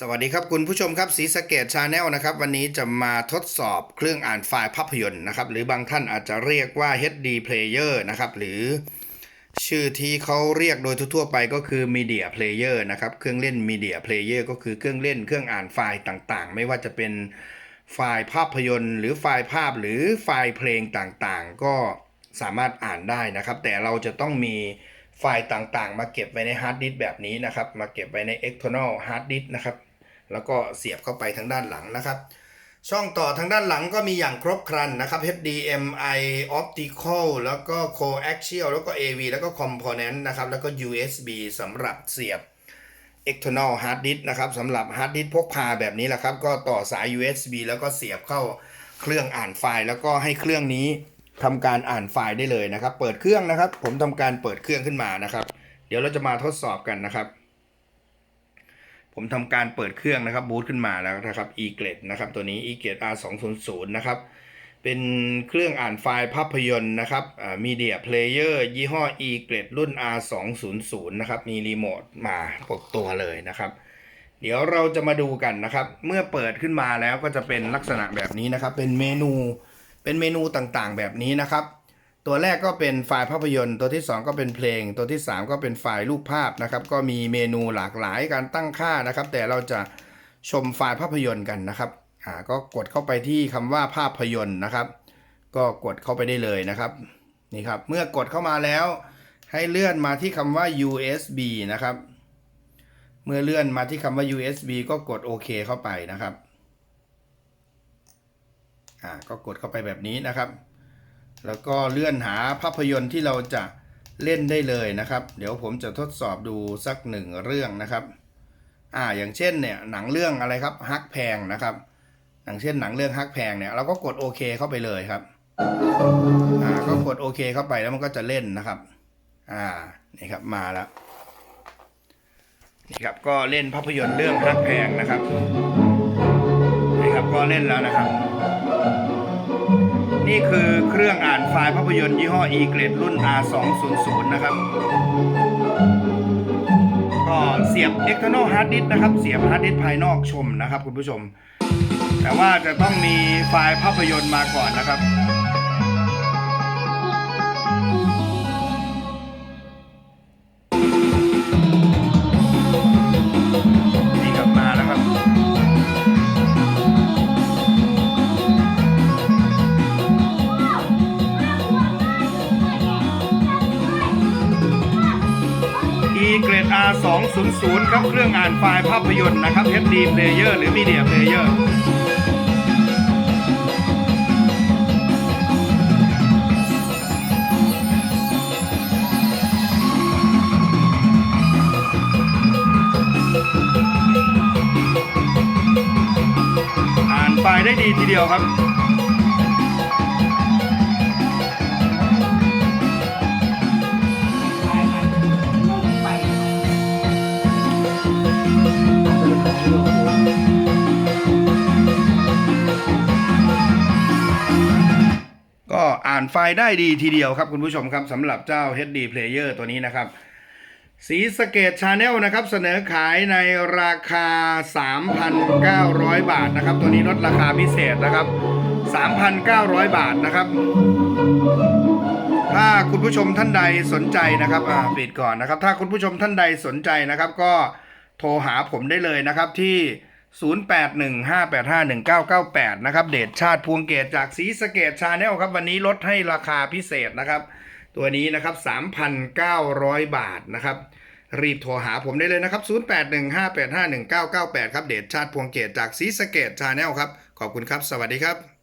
สวัสดีครับคุณผู้ชมครับสีสเกตชาแนลนะครับ วันนี้จะมาทดสอบเครื่องอ่านไฟล์ภาพยนตร์นะครับ หรือบางท่านอาจจะเรียกว่า HD Player นะครับ หรือชื่อที่เขาเรียกโดยทั่วไปก็คือ Media Player นะครับ เครื่องเล่น Media Player ก็คือเครื่องเล่นเครื่องอ่านไฟล์ต่างๆ ไม่ว่าจะเป็นไฟล์ภาพยนตร์ หรือไฟล์ภาพหรือไฟล์เพลงต่างๆ ก็สามารถอ่านได้นะครับ แต่เราจะต้องมี ไฟล์ต่างๆ มาเก็บไว้ในฮาร์ดดิสก์แบบนี้นะครับ มาเก็บไว้ใน external hard disk นะครับ แล้วก็เสียบเข้าไปทางด้านหลังนะครับ ช่องต่อทางด้านหลังก็มีอย่างครบครันนะครับ HDMI Optical แล้วก็ Coaxial แล้วก็ AV แล้วก็ Component นะครับ แล้วก็ USB สำหรับเสียบ external hard disk นะครับสำหรับ hard disk พกพาแบบนี้แหละครับ ก็ต่อสาย USB แล้วก็เสียบเข้าเครื่องอ่านไฟล์ แล้วก็ให้เครื่องนี้ ทำการอ่านไฟล์ได้เลยนะครับ เปิดเครื่องนะครับ ผมทำการเปิดเครื่องขึ้นมานะครับ เดี๋ยวเราจะมาทดสอบกันนะครับ ผมทำการเปิดเครื่องนะครับบูตขึ้นมาแล้วนะครับ e g r a d e นะครับตัวนี้ e g r a d e R 2 0 0นะครับเป็นเครื่องอ่านไฟล์ภาพยนตร์นะครับอ่า Media Player ยี่ห้อ e g r a d e รุ่น R 2 0 0นะครับ มีรีโมทมาปกตัวเลยนะครับ เดี๋ยวเราจะมาดูกันนะครับ เมื่อเปิดขึ้นมาแล้วก็จะเป็นลักษณะแบบนี้นะครับ เป็นเมนู เป็นเมนูต่างๆ แบบนี้นะครับ ตัวแรกก็เป็นไฟล์ภาพยนตร์ ตัวที่ 2 ก็เป็นเพลง ตัวที่ 3 ก็เป็นไฟล์รูปภาพนะครับ ก็มีเมนูหลากหลายการตั้งค่านะครับ แต่เราจะชมไฟล์ภาพยนตร์กันนะครับอ่าก็กดเข้าไปที่คำว่าภาพยนตร์นะครับ ก็กดเข้าไปได้เลยนะครับนี่ครับ เมื่อกดเข้ามาแล้ว ให้เลื่อนมาที่คำว่า USB นะครับ เมื่อเลื่อนมาที่คำว่า USB ก็กดโอเคเข้าไปนะครับ อ่าก็กดเข้าไปแบบนี้นะครับ แล้วก็เลื่อนหาภาพยนตร์ที่เราจะเล่นได้เลยนะครับ เดี๋ยวผมจะทดสอบดูสักหนึ่งเรื่องนะครับอ่าอย่างเช่นเนี่ยหนังเรื่องอะไรครับฮักแพงนะครับอย่างเช่นหนังเรื่องฮักแพงเนี่ยเราก็กดโอเคเข้าไปเลยครับอ่าก็กดโอเคเข้าไปแล้วมันก็จะเล่นนะครับอ่านี่ครับมาแล้วนี่ครับก็เล่นภาพยนตร์เรื่องฮักแพงนะครับนี่ครับก็เล่นแล้วนะครับ นี่คือเครื่องอ่านไฟล์ภาพยนตร์ยี่ห้อ e g r a d รุ่น R 2 0 0นะครับ ก็เสียบ external hard disk นะครับ เสียบ hard disk ภายนอกชมนะครับคุณผู้ชม แต่ว่าจะต้องมีไฟล์ภาพยนตร์มาก่อนนะครับ r 2 0 0ครับเครื่องอ่านไฟล์ภาพยนตร์นะครับ HD Player หรือ Media Player อ่านไฟล์ได้ดีทีเดียวครับ ไฟล์ได้ดีทีเดียวครับคุณผู้ชมครับสำหรับเจ้า HD Player ตัวนี้นะครับ สีสเกตชาแนลนะครับเสนอขายในราคา 3,900 บาทนะครับ ตัวนี้ลดราคาพิเศษนะครับ 3,900 บาทนะครับ ถ้าคุณผู้ชมท่านใดสนใจนะครับอ่าปิดก่อนนะครับ ถ้าคุณผู้ชมท่านใดสนใจนะครับ ก็โทรหาผมได้เลยนะครับที่ 0815851998 นะครับ เดชชาติพวงเกตจากสีสเกตชาแนลครับ วันนี้ลดให้ราคาพิเศษนะครับ ตัวนี้นะครับ 3,900 บาทนะครับ รีบโทรหาผมได้เลยนะครับ 0815851998 ครับ เดชชาติพวงเกตจากสีสเกตชาแนลครับ ขอบคุณครับ สวัสดีครับ